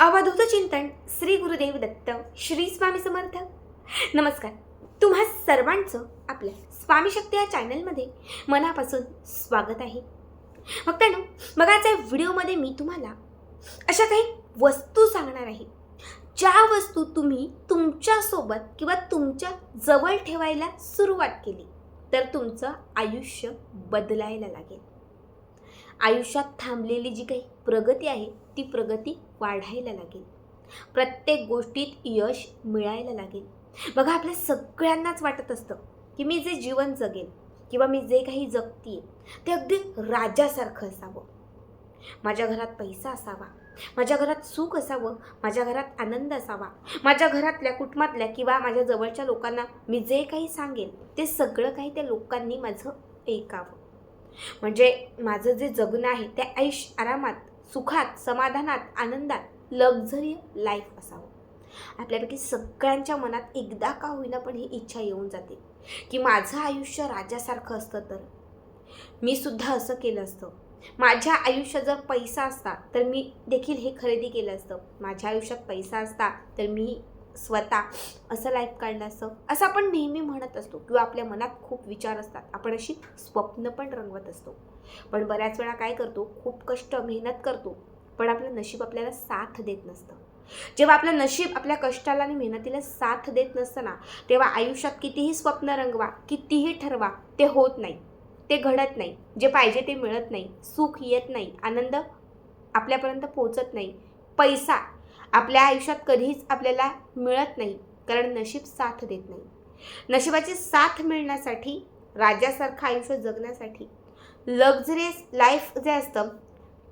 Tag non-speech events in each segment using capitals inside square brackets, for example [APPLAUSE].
अवधूत चिंतन श्री गुरुदेव दत्त श्री स्वामी समर्थ. नमस्कार. तुम्हा सर्वांचं आपल्या स्वामी शक्ती या चॅनलमध्ये मनापासून स्वागत आहे. मग त्यानं मग आजच्या व्हिडिओमध्ये मी तुम्हाला अशा काही वस्तू सांगणार आहे. ज्या वस्तू तुम्ही तुमच्यासोबत किंवा तुमच्या जवळ ठेवायला सुरुवात केली तर तुमचं आयुष्य बदलायला लागेल. आयुष्यात थांबलेली जी काही प्रगती आहे ती प्रगती वाढायला लागेल. प्रत्येक गोष्टीत यश मिळायला लागेल. बघा आपल्या सगळ्यांनाच वाटत असतं की मी जे जीवन जगेन किंवा मी जे काही जगतीये ते अगदी राजासारखं असावं. माझ्या घरात पैसा असावा माझ्या घरात सुख असावं माझ्या घरात आनंद असावा माझ्या घरातल्या कुटुंबातल्या किंवा माझ्या जवळच्या लोकांना मी जे काही सांगेन ते सगळं काही त्या लोकांनी माझं ऐकावं. म्हणजे माझं जे जगणं आहे ते ऐश आरामात सुखात समाधानात आनंदात लक्झरी लाईफ असावं. आपल्यापैकी सगळ्यांच्या मनात एकदा का होईना पण ही इच्छा येऊन जाते की माझं आयुष्य राजासारखं असतं तर. मी सुद्धा असं केलं असतं. माझ्या आयुष्यात जर पैसा असता तर मी देखील हे खरेदी केलं असतं. माझ्या आयुष्यात पैसा असता तर मी स्वतः असं लाईफ काढण्याचं. असं आपण नेहमी म्हणत असतो किंवा आपल्या मनात खूप विचार असतात. आपण अशी स्वप्न पण रंगवत असतो. पण बऱ्याच वेळा काय करतो खूप कष्ट मेहनत करतो पण आपलं नशीब आपल्याला साथ देत नसतं. जेव्हा आपलं नशीब आपल्या कष्टाला आणि मेहनतीला साथ देत नसतं ना तेव्हा आयुष्यात कितीही स्वप्न रंगवा कितीही ठरवा ते होत नाही. ते घडत नाही. जे पाहिजे ते मिळत नाही. सुख येत नाही. आनंद आपल्यापर्यंत पोहोचत नाही. पैसा आपल्या आयुष्यात कधीच आपल्याला मिळत नाही कारण नशीब साथ देत नाही. नशिबाची साथ मिळण्यासाठी राजासारखं आयुष्य जगण्यासाठी लक्झरियस लाईफ जे असतं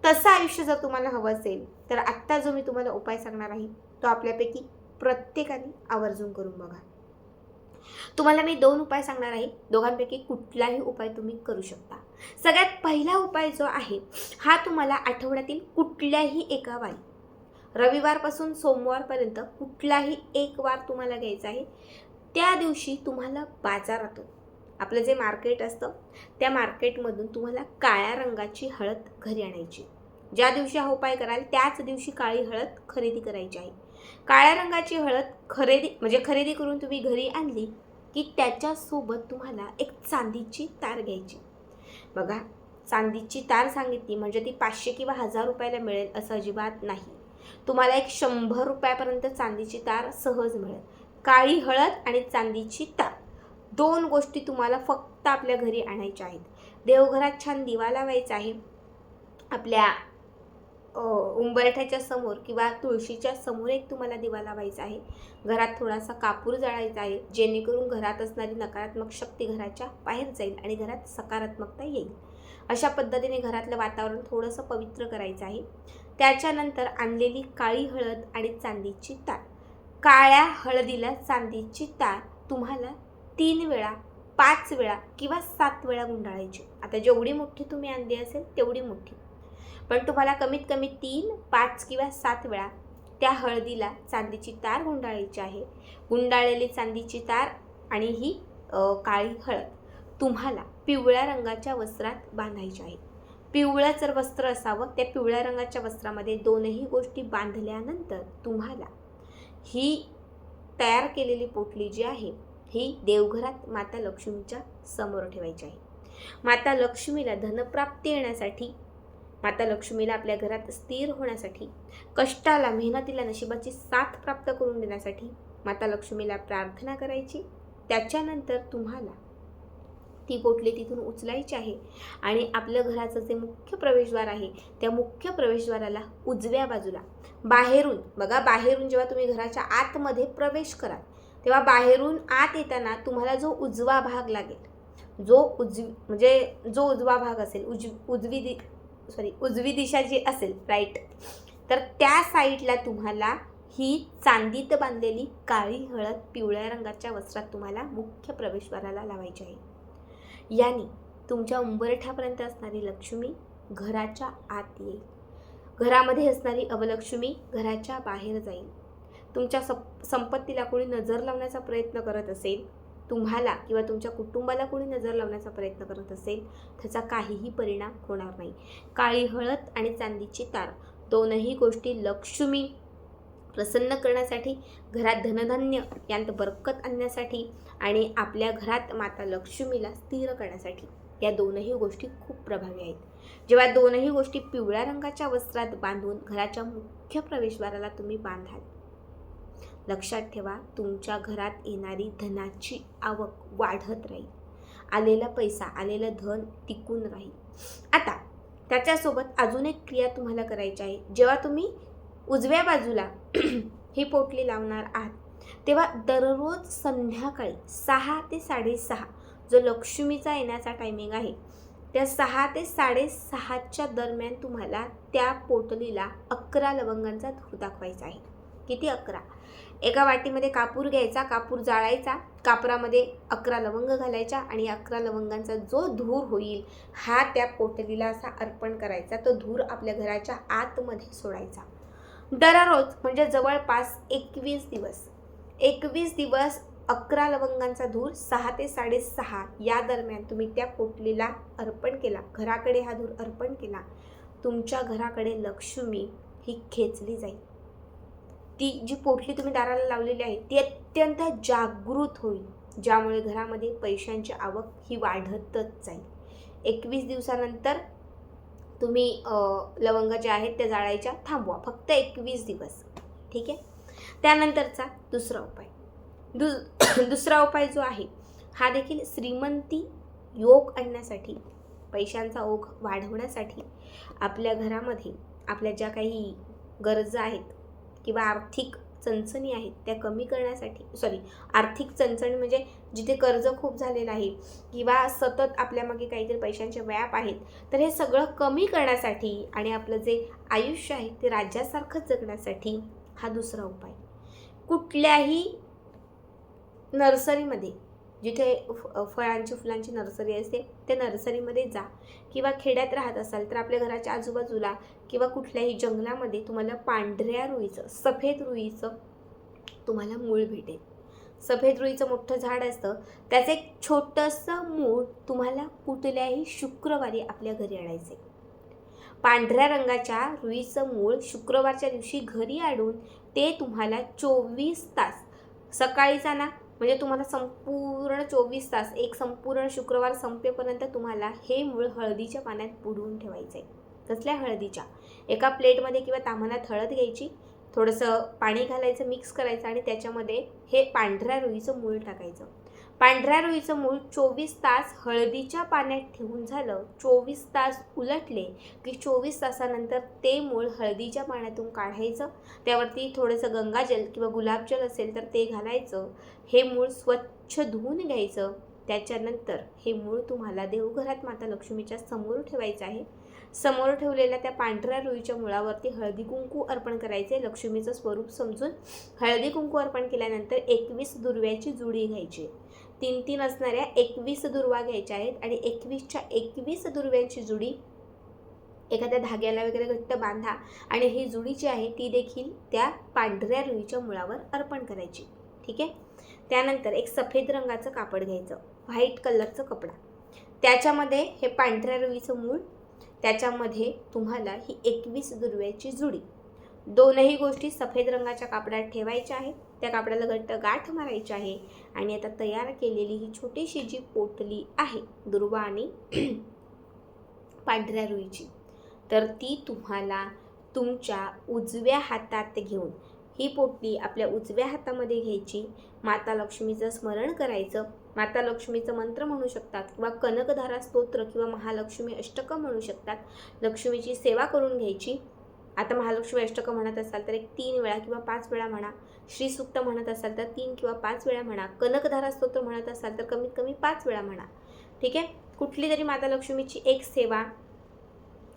तसं आयुष्य जर तुम्हाला हवं असेल तर आत्ता जो मी तुम्हाला उपाय सांगणार आहे तो आपल्यापैकी प्रत्येकाने आवर्जून करून बघा. तुम्हाला मी दोन उपाय सांगणार आहे दोघांपैकी कुठलाही उपाय तुम्ही करू शकता. सगळ्यात पहिला उपाय जो आहे हा तुम्हाला आठवड्यातील कुठल्याही एका वारी रविवारपासून सोमवारपर्यंत कुठलाही एक वार तुम्हाला घ्यायचा आहे त्या दिवशी तुम्हाला बाजारातून आपलं जे मार्केट असतं त्या मार्केटमधून तुम्हाला काळ्या रंगाची हळद घरी आणायची. ज्या दिवशी हा उपाय कराल त्याच दिवशी काळी हळद खरेदी करायची आहे. काळ्या रंगाची हळद खरेदी म्हणजे खरेदी करून तुम्ही घरी आणली की त्याच्यासोबत तुम्हाला एक चांदीची तार घ्यायची. बघा चांदीची तार सांगितली म्हणजे ती पाचशे किंवा हजार रुपयाला मिळेल असं अजिबात नाही. तुम्हाला एक शंभर रुपयापर्यंत चांदीची तार सहज मिळेल. काळी हळद आणि चांदीची तार. दोन गोष्टी तुम्हाला फक्त आपल्या घरी आणायच्या आहेत. देवघरात छान दिवा लावायचा आहे. आपल्या उंबरठ्याच्या समोर किंवा तुळशीच्या समोर एक तुम्हाला दिवा लावायचा आहे. घरात थोडासा कापूर जाळायचा आहे. जेणेकरून घरात असणारी नकारात्मक शक्ती घराच्या बाहेर जाईल आणि घरात सकारात्मकता येईल. अशा पद्धतीने घरातलं वातावरण थोडंसं पवित्र करायचं आहे. त्याच्यानंतर आणलेली काळी हळद आणि चांदीची तार. काळ्या हळदीला चांदीची तार तुम्हाला तीन वेळा पाच वेळा किंवा सात वेळा गुंडाळायची. आता जेवढी मोठी तुम्ही आणली असेल तेवढी मोठी. पण तुम्हाला कमीत कमी तीन पाच किंवा सात वेळा त्या हळदीला चांदीची तार गुंडाळायची आहे. गुंडाळलेली चांदीची तार आणि ही काळी हळद तुम्हाला पिवळ्या रंगाच्या वस्त्रात बांधायची आहे. पिवळं जर वस्त्र असावं त्या पिवळ्या रंगाच्या वस्त्रामध्ये दोनही गोष्टी बांधल्यानंतर तुम्हाला ही तयार केलेली पोटली जी आहे ही देवघरात माता लक्ष्मीच्या समोर ठेवायची आहे. माता लक्ष्मीला धनप्राप्ती येण्यासाठी माता लक्ष्मीला आपल्या घरात स्थिर होण्यासाठी कष्टाला मेहनतीला नशिबाची साथ प्राप्त करून देण्यासाठी माता लक्ष्मीला प्रार्थना करायची. त्याच्यानंतर तुम्हाला ती पोटली तिथून उचलायची आहे. आणि आपलं घराचं जे मुख्य प्रवेशद्वार आहे त्या मुख्य प्रवेशद्वाराला उजव्या बाजूला बाहेरून बघा बाहेरून जेव्हा तुम्ही घराच्या आतमध्ये प्रवेश कराल तेव्हा बाहेरून आत येताना तुम्हाला जो उजवा भाग लागेल जो उजवी म्हणजे जो उजवा भाग असेल उज उजवी दि सॉरी उजवी दिशा जी असेल राईट तर त्या साईडला तुम्हाला ही चांदीत बांधलेली काळी हळद पिवळ्या रंगाच्या वस्त्रात तुम्हाला मुख्य प्रवेशद्वाराला लावायची आहे. याने तुमच्या उंबरठ्यापर्यंत असणारी लक्ष्मी घराच्या आत येईल. घरामध्ये असणारी अवलक्ष्मी घराच्या बाहेर जाईल. तुमच्या सप संपत्तीला कोणी नजर लावण्याचा प्रयत्न करत असेल तुम्हाला किंवा तुमच्या कुटुंबाला कोणी नजर लावण्याचा प्रयत्न करत असेल त्याचा काहीही परिणाम होणार नाही. काळी हळद आणि चांदीची तार दोनही गोष्टी लक्ष्मी प्रसन्न करण्यासाठी घरात धनधान्य यांत बरकत आणण्यासाठी आणि आपल्या घरात माता लक्ष्मीला स्थिर करण्यासाठी. या दोनही गोष्टी खूप प्रभावी आहेत. जेव्हा दोनही गोष्टी पिवळ्या रंगाच्या वस्त्रात बांधून घराच्या मुख्य प्रवेशद्वाराला तुम्ही बांधाल लक्षात ठेवा तुमच्या घरात येणारी धनाची आवक वाढत राहील. आलेला पैसा आलेलं धन टिकून राहील. आता त्याच्यासोबत अजून एक क्रिया तुम्हाला करायची आहे. जेव्हा तुम्ही उजव्या बाजूला [CLEARS THROAT] ही पोटली लावणार आहात. तेव्हा दररोज संध्याकाळी सहा ते साडेसहा जो लक्ष्मीचा येण्याचा टायमिंग आहे त्या सहा ते साडेसहाच्या दरम्यान तुम्हाला त्या पोटलीला अकरा लवंगांचा धूर दाखवायचा आहे. किती अकरा? एका वाटीमध्ये कापूर घ्यायचा कापूर जाळायचा कापरामध्ये अकरा लवंग घालायच्या आणि अकरा लवंगांचा जो धूर होईल हा त्या पोटलीला असा अर्पण करायचा. तो धूर आपल्या घराच्या आतमध्ये सोडायचा. दररोज म्हणजे जवळपास एकवीस दिवस. एकवीस दिवस अकरा लवंगांचा धूर सहा ते साडेसहा या दरम्यान तुम्ही त्या पोटलीला अर्पण केला. घराकडे हा धूर अर्पण केला. तुमच्या घराकडे लक्ष्मी ही खेचली जाईल. ती जी पोटली तुम्ही दाराला लावलेली आहे ती अत्यंत जागृत होईल. ज्यामुळे घरामध्ये पैशांची आवक ही वाढतच जाईल. एकवीस दिवसानंतर तुम्ही लवंग ज्या आहेत त्या जाळायच्या थांबवा फक्त एकवीस दिवस. ठीक आहे? त्यानंतरचा दुसरा उपाय. दु [COUGHS] दुसरा उपाय जो आहे हा देखील श्रीमंती योग आणण्यासाठी पैशांचा ओघ वाढवण्यासाठी आपल्या घरामध्ये आपल्या ज्या काही गरजा आहेत किंवा आर्थिक चणचणी आहेत त्या कमी करण्यासाठी सॉरी आर्थिक चणचणी म्हणजे जिथे कर्ज खूप झालेलं आहे किंवा सतत आपल्यामागे काहीतरी पैशांचे व्याप आहेत तर हे सगळं कमी करण्यासाठी आणि आपलं जे आयुष्य आहे ते राज्यासारखं जगण्यासाठी हा दुसरा उपाय. कुठल्याही नर्सरीमध्ये जिथे फ- फळांची फुलांची नर्सरी असते त्या नर्सरीमध्ये जा. किंवा खेड्यात राहत असाल तर आपल्या घराच्या आजूबाजूला किंवा कुठल्याही जंगलामध्ये तुम्हाला पांढऱ्या रुईचं सफेद रुईचं तुम्हाला मूळ भेटेल. सफेद रुईचं मोठं झाड असतं त्याचं एक छोटंसं मूळ तुम्हाला कुठल्याही शुक्रवारी आपल्या घरी आणायचे पांढऱ्या रंगाच्या रुईचं मूळ शुक्रवारच्या दिवशी घरी आणून ते तुम्हाला चोवीस तास सकाळीचा ना म्हणजे तुम्हाला संपूर्ण चोवीस तास एक संपूर्ण शुक्रवार संपेपर्यंत तुम्हाला हे मूळ हळदीच्या पाण्यात बुडवून ठेवायचं आहे कसल्या हळदीच्या? एका प्लेटमध्ये किंवा ताम्हाणात हळद घ्यायची थोडंसं पाणी घालायचं मिक्स करायचं आणि त्याच्यामध्ये हे पांढऱ्या रुईचं मूळ टाकायचं. पांढऱ्या रुईचं मूळ चोवीस तास हळदीच्या पाण्यात ठेवून झालं. चोवीस तास उलटले की चोवीस तासानंतर ते मूळ हळदीच्या पाण्यातून काढायचं. त्यावरती थोडंसं गंगाजल किंवा गुलाबजल असेल तर ते घालायचं. हे मूळ स्वच्छ धुवून घ्यायचं. त्याच्यानंतर हे मूळ तुम्हाला देवघरात माता लक्ष्मीच्या समोर ठेवायचं आहे. समोर ठेवलेल्या त्या पांढऱ्या रुईच्या मुळावरती हळदी कुंकू अर्पण करायचे. लक्ष्मीचं स्वरूप समजून हळदी कुंकू अर्पण केल्यानंतर एकवीस दुर्व्याची जुडी घ्यायची. तीन तीन असणाऱ्या एकवीस दुर्वा घ्यायच्या आहेत आणि एकवीसच्या एकवीस दुर्व्यांची जुडी एखाद्या धाग्याला वगैरे घट्ट बांधा आणि ही जुडी जी आहे ती देखील त्या पांढऱ्या रुईच्या मुळावर अर्पण करायची. ठीक आहे? त्यानंतर एक सफेद रंगाचं कापड घ्यायचं. व्हाईट कलरचं कपडा. त्याच्यामध्ये हे पांढऱ्या रुईचं मूळ त्याच्यामध्ये तुम्हाला ही एकवीस दुर्व्याची जुडी. दोनही गोष्टी सफेद रंगाच्या कापडात ठेवायच्या आहेत. त्या कापडाला घट्ट गाठ मारायची आहे आणि आता तयार केलेली ही छोटीशी जी पोटली आहे दुर्वा आणि [CLEARS THROAT] पांढऱ्या रुईची तर ती तुम्हाला तुमच्या उजव्या हातात घेऊन ही पोटली आपल्या उजव्या हातामध्ये घ्यायची. माता लक्ष्मीचं स्मरण करायचं. माता लक्ष्मीचं मंत्र म्हणू शकतात किंवा कनकधारा स्तोत्र किंवा महालक्ष्मी अष्टकं म्हणू शकतात. लक्ष्मीची सेवा करून घ्यायची. आता महालक्ष्मी अष्टकं म्हणत असाल तर एक तीन वेळा किंवा पाच वेळा म्हणा. श्रीसुक्त म्हणत असाल तर तीन किंवा पाच वेळा म्हणा. कनकधारा स्तोत्र म्हणत असाल तर कमीत कमी पाच वेळा म्हणा. ठीक आहे? कुठली तरी माता लक्ष्मीची एक सेवा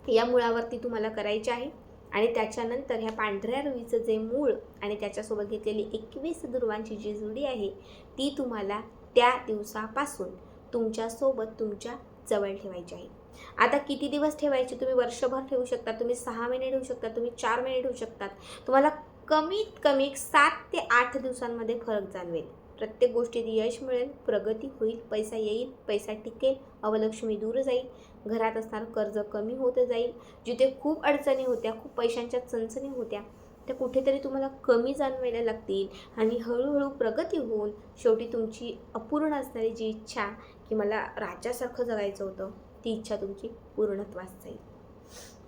या मुळावरती तुम्हाला करायची आहे. आणि त्याच्यानंतर ह्या पांढऱ्या रुईचं जे मूळ आणि त्याच्यासोबत घेतलेली एकवीस दुर्वांची जी जुडी आहे ती तुम्हाला त्या दिवसापासून तुमच्यासोबत तुमच्या जवळ ठेवायची आहे. आता किती दिवस ठेवायची तुम्ही? वर्षभर ठेवू शकता. तुम्ही सहा महिने ठेवू शकता. तुम्ही चार महिने ठेवू शकतात तुम्हाला कमीत कमी सात ते आठ दिवसांमध्ये फरक जाणवेल. प्रत्येक गोष्टीत यश मिळेल प्रगती होईल पैसा येईल पैसा टिकेल अवलक्ष्मी दूर जाईल घरात असणारं कर्ज कमी होत जाईल जिथे खूप अडचणी होत्या खूप पैशांच्या चणचणी होत्या त्या कुठेतरी तुम्हाला कमी जाणवायला लागतील आणि हळूहळू प्रगती होऊन शेवटी तुमची अपूर्ण असणारी जी इच्छा की मला राजासारखं जगायचं होतं ती इच्छा तुमची पूर्णत्वास जाईल.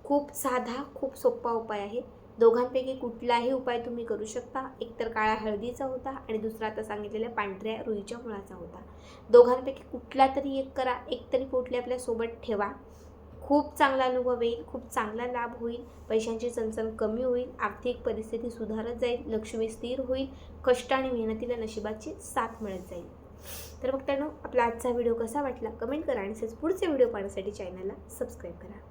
खूप साधा खूप सोपा उपाय आहे. दोघांपैकी कुठलाही उपाय तुम्ही करू शकता. एकतर काळ्या हळदीचा होता आणि दुसरा आता सांगितलेल्या पांढऱ्या रुईच्या मुळाचा होता. दोघांपैकी कुठला तरी एक करा एक तरी पोटली आपल्यासोबत ठेवा. खूप चांगला अनुभव येईल खूप चांगला लाभ होईल. पैशांची चणचण कमी होईल आर्थिक परिस्थिती सुधारत जाईल लक्ष्मी स्थिर होईल कष्ट आणि मेहनतीला नशिबाची साथ मिळत जाईल. तर मग त्यानं आपला आजचा व्हिडिओ कसा वाटला कमेंट करा आणि तसेच पुढचे व्हिडिओ पाहण्यासाठी चॅनलला सबस्क्राईब करा.